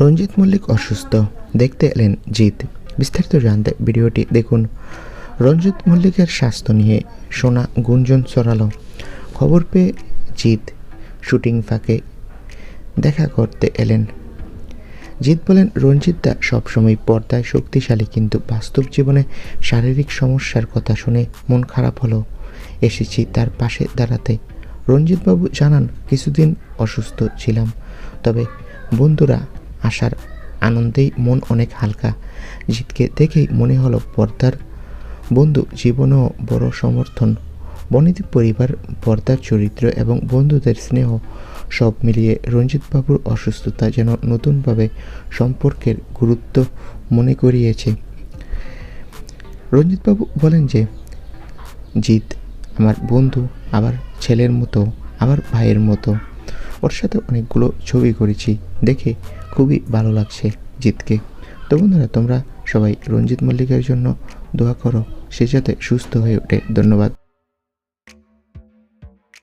রঞ্জিত মল্লিক অসুস্থ। দেখতে এলেন জিৎ। বিস্তারিত জানতে ভিডিওটি দেখুন। রঞ্জিত মল্লিকের স্বাস্থ্য নিয়ে শোনা গুঞ্জন ছড়ালো। খবর পেয়ে জিৎ শুটিং ফাঁকে দেখা করতে এলেন। জিৎ বলেন, রঞ্জিত রঞ্জিতদা সবসময় পর্দায় শক্তিশালী, কিন্তু বাস্তব জীবনে শারীরিক সমস্যার কথা শুনে মন খারাপ হলো। এসেছি তার পাশে দাঁড়াতে। রঞ্জিতবাবু জানান, কিছুদিন অসুস্থ ছিলাম। তবে বন্ধুরা আসার আনন্দেই মন অনেক হালকা। জিতকে দেখেই মনে হলো পর্দার বন্ধু জীবনেও বড় সমর্থন। বনিতি পরিবার, পর্দার চরিত্র এবং বন্ধুদের স্নেহ সব মিলিয়ে রঞ্জিতবাবুর অসুস্থতা যেন নতুনভাবে সম্পর্কের গুরুত্ব মনে করিয়েছে। রঞ্জিতবাবু বলেন যে, জিৎ আমার বন্ধু আবার ছেলের মতো আবার ভাইয়ের মতো। ওর সাথে অনেকগুলো ছবি করেছি। দেখে খুবই ভালো লাগছে জিতকে তো বন্ধুরা, তোমরা সবাই রঞ্জিত মল্লিকের জন্য দোয়া করো। সে যাতে সুস্থ হয়ে ওঠে। ধন্যবাদ।